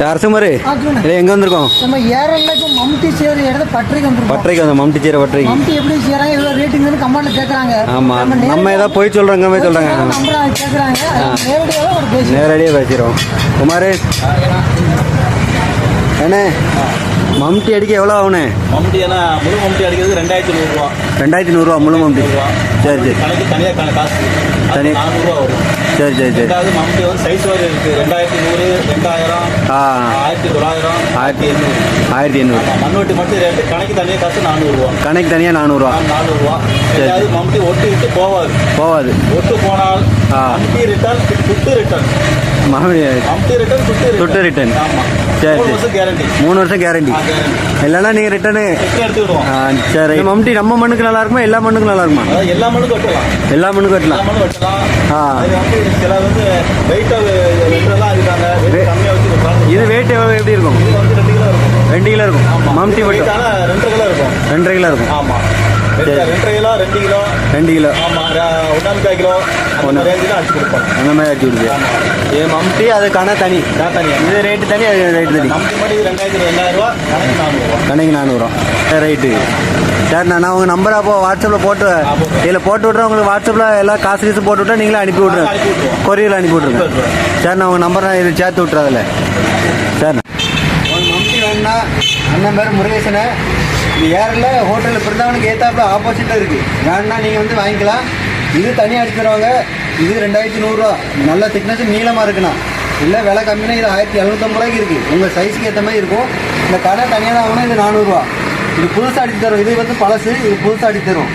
அரசுமாரு. இல்லை எங்கே வந்திருக்கோம்? நம்ம இப்போ மம்டி சேர் இடத்த பட்டறைக்கு வந்துருக்கோம். பட்டறைக்கு அந்த மம்டி சீரை பட்டறைக்கு. மம்டி எப்படி ரேட்டுங்கன்னு கமெண்ட்ல கேட்குறாங்க ஆமாம் நம்ம ஏதாவது போய் சொல்கிறோங்க போய் சொல்கிறாங்க கேட்குறாங்க நேரடியாக ஒரு பேசி நேரடியாக பேசிடுவோம். குமார். அண்ணே. மம்டி அடிக்க எவ்வளோ ஆகுண்ணே மம்முட்டி ஏன்னா முழு மம்முட்டி அடிக்கிறது ரெண்டாயிரத்தி நூறுரூவா ரெண்டாயிரத்தி நூறுரூவா முழு மம்டி. சரி சரி. கணக்கு தனியாக காசு. தனி- தனி நானூறுரூவா வரும். சரி சரி சரி. மம்முட்டி வந்து சைஸ் வரை இருக்குது ரெண்டாயிரத்தி நூறு ரெண்டாயிரம். ஆ. ஆயிரத்தி தொள்ளாயிரம். ஆயிரத்தி எண்ணூறு. ஆயிரத்தி எண்ணூறு. மண்வெட்டி மட்டும் ரேட்டு. கணக்கு தனியாக காசு நானூறுரூவா கணக்கு தனியாக நானூறுரூவா நானூறுரூவா ரெண்டாவது மம்முட்டி ஒட்டு விட்டு போவாது. போகாது ஒட்டு போனால் ஆ. மம்முட்டி ரிட்டர்ன் துட்டு ரிட்டர்ன் மம்முட்டி ரிட்டர்ன் துட்டு துட்டு return. ஆமாம் சரி, மூணு சரி. வருஷம் கேரண்டி மூணு வருஷம் கேரண்டி இல்லைன்னா நீங்கள் ரிட்டர்னு செக் எடுத்து விடுவோம் சரி. இந்த மம்டி நம்ம மண்ணுக்கு நல்லா இருக்குமா? எல்லா மண்ணுக்கும் நல்லா இருக்குமா? எல்லா மண்ணுக்கும் வெட்டலாம். எல்லா மண்ணுக்கும் வெட்டலாம். ஆ. அது வந்து சில வந்து வெயிட்டாக வெட்டுறதெல்லாம் இருக்காங்க வெயிட் கம்மியாக வச்சு வெட்டுறாங்க இது வெயிட் எப்படி இருக்கும் இது வந்து ரெண்டு கிலோ இருக்கும் ரெண்டு கிலோ இருக்கும் மம்டி வெயிட்டான ரெண்டு கிலோ இருக்கும். ரெண்டரை கிலோ இருக்கும். ஆமாம் ரெண்டு ரெண்டரை கிலோ ரெண்டு கிலோ. ரெண்டு கிலோ. ஆமாம் ஒன்றாம் கிலோ. ரேஞ்சில் அடிச்சு அந்த மாதிரி ஆச்சு விடுது இது மம்டி அது கண தனி. நான் தனியாக இது ரேட்டு தனி அது ரேட்டு தனி. நமக்கு மட்டும் ரெண்டாயிரத்தி கணக்கு நானூறுவா சரி ரைட்டு சரி நான் நான் உங்கள் நம்பரை அப்போ வாட்ஸ்அப்பில் போட்டு இதில் போட்டு விட்றேன் உங்களுக்கு வாட்ஸ்அப்பில் எல்லா காசு கீசு போட்டு விட்டா நீங்களே அனுப்பி விட்ருங்க. கொரியரில் அனுப்பி விட்ருங்க சரி நான் உங்கள் நம்பரை இது சேர்த்து விட்றதில்ல சரி உங்களுக்கு மம்டி அண்ணன் பேர் முருகேசனை. இது ஏரில் ஹோட்டலில் பிறந்தவனுக்கு ஏற்றாப்புல ஆப்போசிட்டில் இருக்குது வேணுன்னா நீங்கள் வந்து வாங்கிக்கலாம். இது தனியாக அடிச்சு தருவாங்க இது ரெண்டாயிரத்தி நூறுரூவா நல்ல திக்னஸ் நீளமாக இருக்குண்ணா. இல்லை விலை கம்மினா இது ஆயிரத்தி எழுநூத்தம்பது ரூபாய்க்கு இருக்குது உங்கள் சைஸ்க்கு ஏற்ற மாதிரி இருக்கும். இந்த கடை தனியாக தான் ஆகணும் இது நானூறுரூவா இது புதுசாக அடித்து தரும். இது வந்து பழசு. இது புதுசாக அடித்து தரும்.